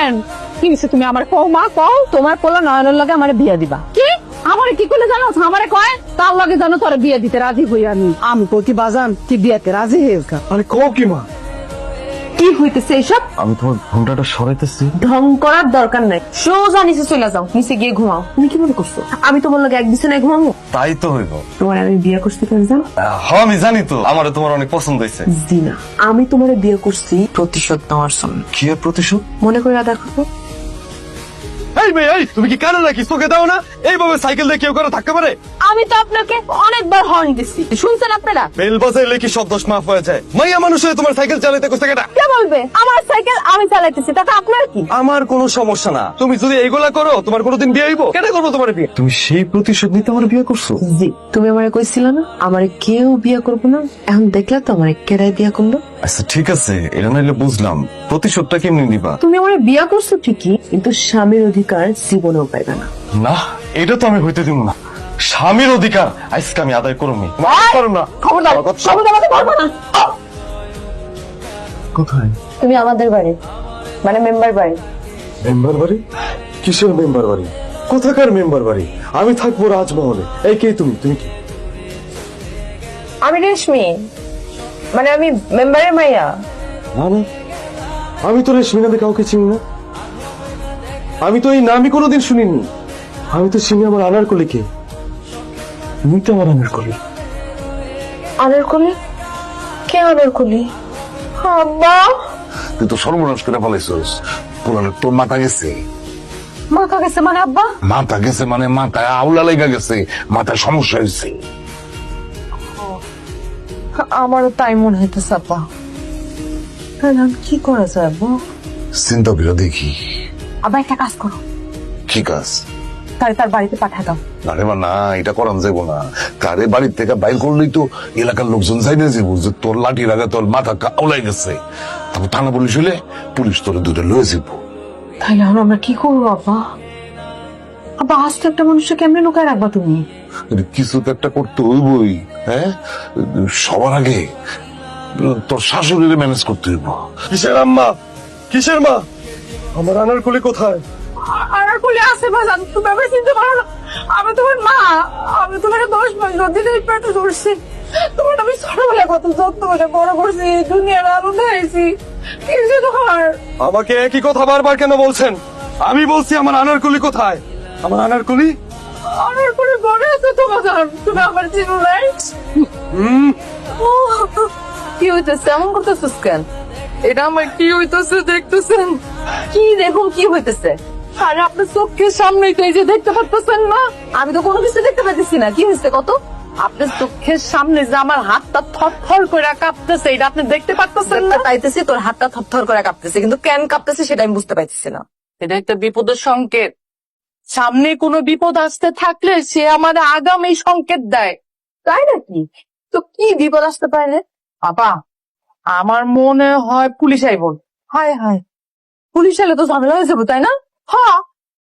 কেন কি হইছে তুমি আমার কও? মা কও? তোমার পোলা নয়নের লগে আমারে বিয়া দিবা। কি? আমারে কি করলে জানো? আমারে কয়? তার লগে জানো তোর বিয়া দিতে রাজি হই আমি। আমি কো কি বাজান? কি বিয়াতে রাজি হেলকা আরে কও কি মা? কি হইতেছে এসব আমি তোমার ঘন্টাটা সরাইতেছি। ঢং করার দরকার নাই। সোজা নিচে চলে যাও নিচে গিয়ে ঘুমাও। তুমি কি মনে করছ? আমি তোমার লগে এক বিছানায় ঘুমাবো? তাই তো হইব। তোমার আমি বিয়ে করছি কেন জানো? হ্যাঁ আমি জানি তো। আমার তোমার অনেক পছন্দ হয়েছে জিনা আমি তোমার বিয়ে করছি প্রতিশোধ নেওয়ার জন্য। কি প্রতিশোধ? মনে করে দেখো এই মেয়ে এই তুমি কি কানে নাকি? চোখে দাও না। এইভাবে সাইকেল দিয়ে কেউ করে থাকতে পারে? আমি তো আপনাকে অনেকবার হর্ন দিচ্ছি শুনছেন আপনারা? বেল বাজাইলে কি সব দোষ মাফ হয়ে যায়। মাইয়া মানুষ হয়ে তোমার সাইকেল চালাইতে কষ্ট কেটা? কে বলবে? আমার সাইকেল আমি চালাইতেছি তাতে আপনার কি? আমার কোনো সমস্যা না। তুমি যদি এইগুলা করো তোমার কোনোদিন বিয়ে হইব? কেন করব তোমার বিয়ে? তুমি সেই প্রতিশোধ নিতে আমার বিয়ে করছ? জি। তুমি আমারে কইছিল না আমারে কেউ বিয়ে করব না। এখন দেখলে তো আমারে কেডাই বিয়ে করল। আচ্ছা ঠিক আছে। এটা নাইলে বুঝলাম। প্রতিশোধটা কেমনি নিবা? তুমি আমারে বিয়ে করছ ঠিকই কিন্তু স্বামীর অধিকার জীবনেও পাইবে না। না এটা তো আমি হইতে দিব না। স্বামীর অধিকার আজকে আমি আদায় করব করো না। খবরদার খবরদার আমাকে বলব না। কোথায়? তুমি আমাদের বাড়ি মানে মেম্বার বাড়ি। মেম্বার বাড়ি? কিসের মেম্বার বাড়ি? কোথাকার মেম্বার বাড়ি? আমি থাকব রাজমহলে। এই কে তুমি? তুমি কি? আমি রেশমি। মানে আমি মেম্বারের মাইয়া। না না আমি তো রেশমি নামে কাউকে চিনি না। আমি তো এই নামই কোনোদিন শুনিনি। আমি তো চিনি আমার আনার কলিকে তুমি তো আমার আনার কলি। আনার কলি? কে আনার কলি? আব্বা! তুই তো সর্বনাশ করে ফেলাইছিস। পুরানো তোর মাথা গেছে। মাথা গেছে মানে আব্বা? মাথা গেছে মানে মাথায় আউলা লেগে গেছে। মাথায় সমস্যা হয়েছে আমারও তাই মনে হইতেছে আব্বা তাহলে আমি কি করা যায় আব্বা চিন্তা করে দেখি। আব্বা একটা কাজ করো। কি কাজ? তাই তার বাড়িতে পাঠা দাও। আরে মা না এটা করান যাব না। তারে বাড়ির থেকে বাইর করলেই তো এলাকার লোকজন যাই না যাব যে তোর লাঠি লাগা তোর মাথা কা- আউলাই গেছে। তারপর থানা পুলিশ হলে পুলিশ তোর দুটো লয়ে যাব এখন আমরা কি করব আব্বা আব্বা আজ তো একটা মানুষকে কেমনে লুকায় রাখবা তুমি? কিছু তো একটা করতে হইবই হ্যাঁ? সবার আগে তোর শাশুড়িরে ম্যানেজ করতে হইব। কিসের আম্মা? কিসের মা? আমার আনার কলি কোথায়? আর বলে আছে বাজান তুমি আমার চিনতে পারো না। আমি তোমার মা আমি তোমার দশ মাস নদীতে পেটে ধরছি। তোমার আমি ছোটবেলা কত যত্ন করে বড় করছি দুনিয়ার আলো দেখাইছি। কিছু তোমার? আমাকে একই কথা বারবার কেন বলছেন? আমি বলছি আমার আনার কলি কোথায়? আমার আনার কলি? আমার করে বড় আছে তো বাজান তুমি আমার চিনো নাই। কি হইতেছে? এমন করতেছিস কেন? এটা আমার কি হইতেছে দেখতেছেন? কি দেখুন কি হইতেছে? আরে আপনার চোখের সামনেই তো এই যে দেখতে পারতেছেন না? আমি তো কোনো কিছু দেখতে পাচ্ছি না। কি হয়েছে কত? আপনার চোখের সামনে যে আমার হাতটা থর থর করে কাঁপতেছে এটা আপনি দেখতে পারতেছেন না? পাইতেছি তোর হাতটা থরথর করে কাঁপতেছে কিন্তু কেন কাঁপতেছে সেটা আমি বুঝতে পারতেছি না। এটা একটা বিপদের সংকেত। সামনে কোনো বিপদ আসতে থাকলে সে আমার আগামী সংকেত দেয়। তাই নাকি? তো কি বিপদ আসতে পারে বাবা, আমার মনে হয় পুলিশ আইব। হায় হায়। পুলিশ এলে তো ঝামেলা হয়ে যাব, তাই না? হ্যাঁ